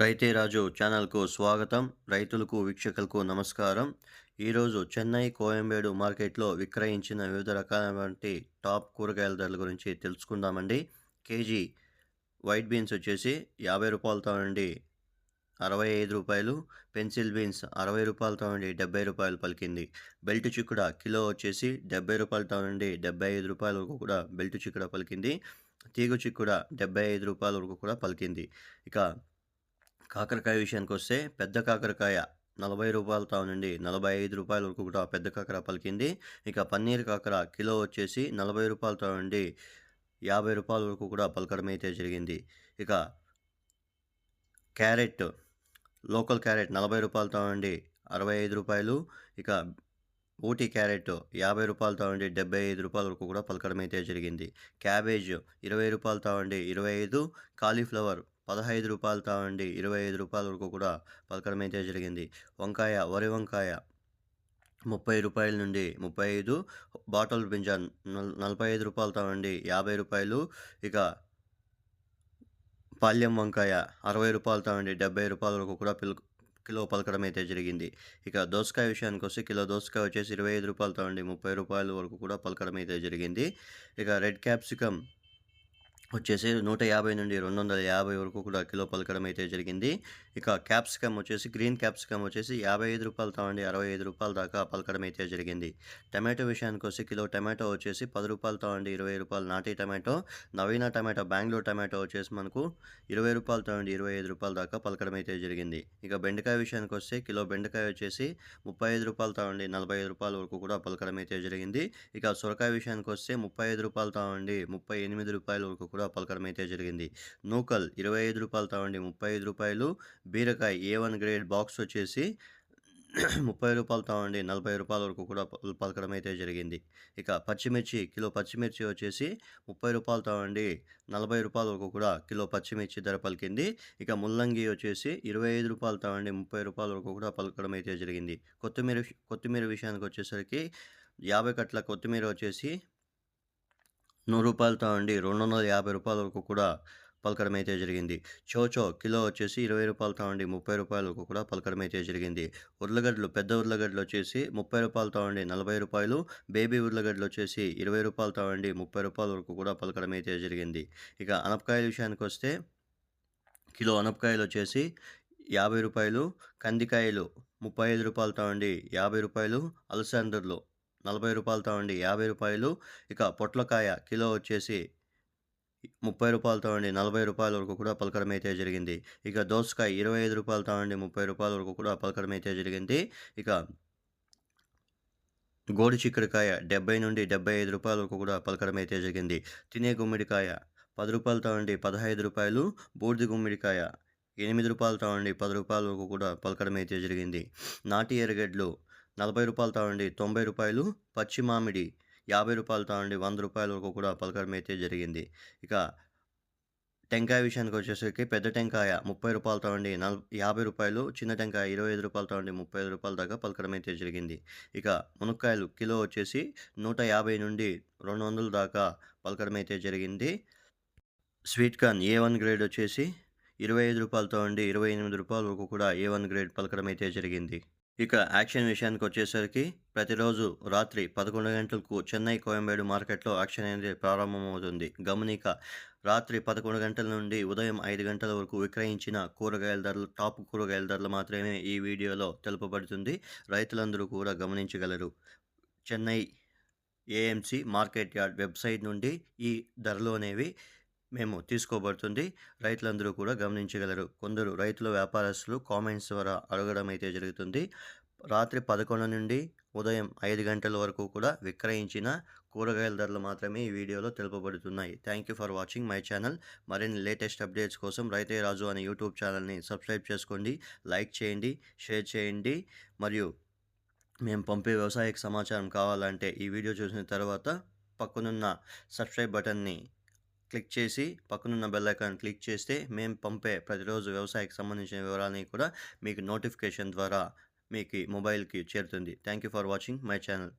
రైతే రాజు ఛానల్కు స్వాగతం. రైతులకు వీక్షకులకు నమస్కారం. ఈరోజు చెన్నై కోయంబేడు మార్కెట్లో విక్రయించిన వివిధ రకాలైనటువంటి టాప్ కూరగాయల ధరల గురించి తెలుసుకుందామండి. కేజీ వైట్ బీన్స్ వచ్చేసి యాభై రూపాయలతో నుండి అరవై ఐదు రూపాయలు. పెన్సిల్ బీన్స్ అరవై రూపాయలతో నుండి డెబ్బై రూపాయలు పలికింది. బెల్ట్ చిక్కుడ కిలో వచ్చేసి డెబ్బై రూపాయలతో నుండి డెబ్బై ఐదు రూపాయల వరకు కూడా బెల్ట్ చిక్కుడ పలికింది. తీగు చిక్కుడ డెబ్బై ఐదు రూపాయల వరకు కూడా పలికింది. ఇక కాకరకాయ విషయానికి వస్తే పెద్ద కాకరకాయ నలభై రూపాయలతో నుండి నలభై ఐదు రూపాయల వరకు కూడా పెద్ద కాకర పలికింది. ఇక పన్నీర్ కాకర కిలో వచ్చేసి నలభై రూపాయలతో నుండి యాభై రూపాయల వరకు కూడా పలకడం అయితే జరిగింది. ఇక క్యారెట్ లోకల్ క్యారెట్ నలభై రూపాయలతో నుండి అరవై ఐదు రూపాయలు ఇక ఊటీ క్యారెట్ యాభై రూపాయలతో నుండి డెబ్బై ఐదు రూపాయల వరకు కూడా పలకడం అయితే జరిగింది. క్యాబేజ్ ఇరవై రూపాయలతో నుండి ఇరవై ఐదు కాలీఫ్లవర్ పదహైదు రూపాయలతో నుండి ఇరవై ఐదు రూపాయల వరకు కూడా పలకడం అయితే జరిగింది. వంకాయ వరి వంకాయ ముప్పై రూపాయల నుండి ముప్పై ఐదు బాటల్ బింజాన్ నల్ నలభై ఐదు రూపాయలతో నుండి యాభై రూపాయలు ఇక పాల్యం వంకాయ అరవై రూపాయలతో నుండి డెబ్బై రూపాయల వరకు కూడా పిల్ కిలో పలకడం అయితే జరిగింది. ఇక దోసకాయ విషయానికి వస్తే కిలో దోసకాయ వచ్చేసి ఇరవై ఐదు రూపాయలతో నుండి ముప్పై రూపాయల వరకు కూడా పలకడం అయితే జరిగింది. ఇక రెడ్ క్యాప్సికమ్ వచ్చేసి నూట యాభై నుండి రెండు వందల యాభై వరకు కూడా కిలో పలకడం అయితే జరిగింది. ఇక క్యాప్సికమ్ వచ్చేసి గ్రీన్ క్యాప్సికమ్ వచ్చేసి యాభై ఐదు రూపాయలతో తావండి అరవై ఐదు రూపాయల దాకా పలకడం అయితే జరిగింది. టమాటో విషయానికి వస్తే కిలో టమాటో వచ్చేసి పది రూపాయలతో తావండి ఇరవై రూపాయలు నాటి టమాటో. నవీన టమాటో బెంగళూరు టమాటో వచ్చేసి మనకు ఇరవై రూపాయలతో నుండి ఇరవై ఐదు రూపాయల దాకా పలకడం అయితే జరిగింది. ఇక బెండకాయ విషయానికి వస్తే కిలో బెండకాయ వచ్చేసి ముప్పై ఐదు రూపాయలతో నుండి నలభై ఐదు రూపాయల వరకు కూడా పలకడం అయితే జరిగింది. ఇక సొరకాయ విషయానికి వస్తే ముప్పై ఐదు రూపాయలతో నుండి ముప్పై ఎనిమిది రూపాయల వరకు కూడా పలకడం అయితే జరిగింది. నూకల్ ఇరవై ఐదు రూపాయలు తావండి. ముప్పై ఐదు రూపాయలు. బీరకాయ ఏ వన్ గ్రేడ్ బాక్స్ వచ్చేసి ముప్పై రూపాయలు తావండి. నలభై రూపాయల వరకు కూడా పలకడం అయితే జరిగింది. ఇక పచ్చిమిర్చి కిలో పచ్చిమిర్చి వచ్చేసి ముప్పై రూపాయలు తావండి. నలభై రూపాయల వరకు కూడా కిలో పచ్చిమిర్చి ధర పలికింది. ఇక ముల్లంగి వచ్చేసి ఇరవై ఐదు రూపాయలు తావండి. ముప్పై రూపాయల వరకు కూడా పలకడం అయితే జరిగింది. కొత్తిమీర కొత్తిమీర విషయానికి వచ్చేసరికి యాభై కట్ల కొత్తిమీర వచ్చేసి నూరు రూపాయలతో అండి రెండు వందల యాభై రూపాయల వరకు కూడా పలకడం అయితే జరిగింది చోచో కిలో వచ్చేసి ఇరవై రూపాయలతో అండి ముప్పై రూపాయలకు కూడా పలకడం అయితే జరిగింది. ఉర్లగడ్డలు పెద్ద ఉర్లగడ్డలు వచ్చేసి ముప్పై రూపాయలతో అండి నలభై రూపాయలు. బేబీ ఉర్లగడ్డలు వచ్చేసి ఇరవై రూపాయలతో అండి ముప్పై రూపాయల వరకు కూడా పలకడం అయితే జరిగింది. ఇక అనపకాయల విషయానికి వస్తే కిలో అనపకాయలు వచ్చేసి యాభై రూపాయలు కందికాయలు ముప్పై ఐదు రూపాయలతో అండి యాభై రూపాయలు అలసందర్లు నలభై రూపాయలతో నుండి యాభై రూపాయలు. ఇక పొట్లకాయ కిలో వచ్చేసి ముప్పై రూపాయలతో అండి నలభై రూపాయల వరకు కూడా పలకడం అయితే జరిగింది. ఇక దోసకాయ ఇరవై ఐదు రూపాయలతో అండి ముప్పై రూపాయల వరకు కూడా పలకడం అయితే జరిగింది. ఇక గోడి చిక్కుడుకాయ డెబ్బై నుండి డెబ్బై ఐదు రూపాయల వరకు కూడా పలకడం అయితే జరిగింది. తినే గుమ్మిడికాయ పది రూపాయలతో అండి పదహైదు రూపాయలు. బూడిద గుమ్మిడికాయ ఎనిమిది రూపాయలతో అండి పది రూపాయల వరకు కూడా పలకడం అయితే జరిగింది. నాటి ఎరగడ్లు నలభై రూపాయలు తావండి తొంభై రూపాయలు పచ్చి మామిడి యాభై రూపాయలు తావండి వంద రూపాయల వరకు కూడా పలకడం అయితే జరిగింది. ఇక టెంకాయ విషయానికి వచ్చేసరికి పెద్ద టెంకాయ ముప్పై రూపాయలు తావండి నల్ యాభై రూపాయలు చిన్న టెంకాయ ఇరవై ఐదు రూపాయలు నుండి ముప్పై ఐదు రూపాయల దాకా పలకడం అయితే జరిగింది. ఇక మునక్కాయలు కిలో వచ్చేసి నూట యాభై నుండి రెండు వందల దాకా పలకడం అయితే జరిగింది. Sweet corn A one grade వచ్చేసి ఇరవై ఐదు రూపాయలతో ఉండి ఇరవై ఎనిమిది రూపాయల వరకు కూడా ఏ వన్ గ్రేడ్ పలకడం అయితే జరిగింది. ఇక యాక్షన్ విషయానికి వచ్చేసరికి ప్రతిరోజు రాత్రి పదకొండు గంటలకు చెన్నై కోయంబేడు మార్కెట్లో యాక్షన్ అనేది ప్రారంభమవుతుంది. గమనిక రాత్రి పదకొండు గంటల నుండి ఉదయం ఐదు గంటల వరకు విక్రయించిన కూరగాయల ధరలు టాప్ కూరగాయల ధరలు మాత్రమే ఈ వీడియోలో తెలుపబడుతుంది. రైతులందరూ కూడా గమనించగలరు. Chennai AMC market yard website నుండి ఈ ధరలు అనేవి మేము తీసుకోబడుతుంది. రైతులందరూ కూడా గమనించగలరు. కొందరు రైతుల వ్యాపారస్తులు కామెంట్స్ ద్వారా అడగడం అయితే జరుగుతుంది. రాత్రి పదకొండు నుండి ఉదయం ఐదు గంటల వరకు కూడా విక్రయించిన కూరగాయల ధరలు మాత్రమే ఈ వీడియోలో తెలుపబడుతున్నాయి. Thank you for watching my channel. మరిన్ని లేటెస్ట్ అప్డేట్స్ కోసం రైతే రాజు అనే యూట్యూబ్ ఛానల్ని సబ్స్క్రైబ్ చేసుకోండి. లైక్ చేయండి షేర్ చేయండి. మరియు మేము పంపే వ్యవసాయకు సమాచారం కావాలంటే ఈ వీడియో చూసిన తర్వాత పక్కనున్న సబ్స్క్రైబ్ బటన్ని క్లిక్ చేసి పక్కనున్న బెల్ ఐకాన్ క్లిక్ చేస్తే మేము పంపే ప్రతిరోజు వ్యవసాయకు సంబంధించిన వివరాలని కూడా మీకు నోటిఫికేషన్ ద్వారా మీకు మొబైల్కి చేరుతుంది. Thank you for watching my channel.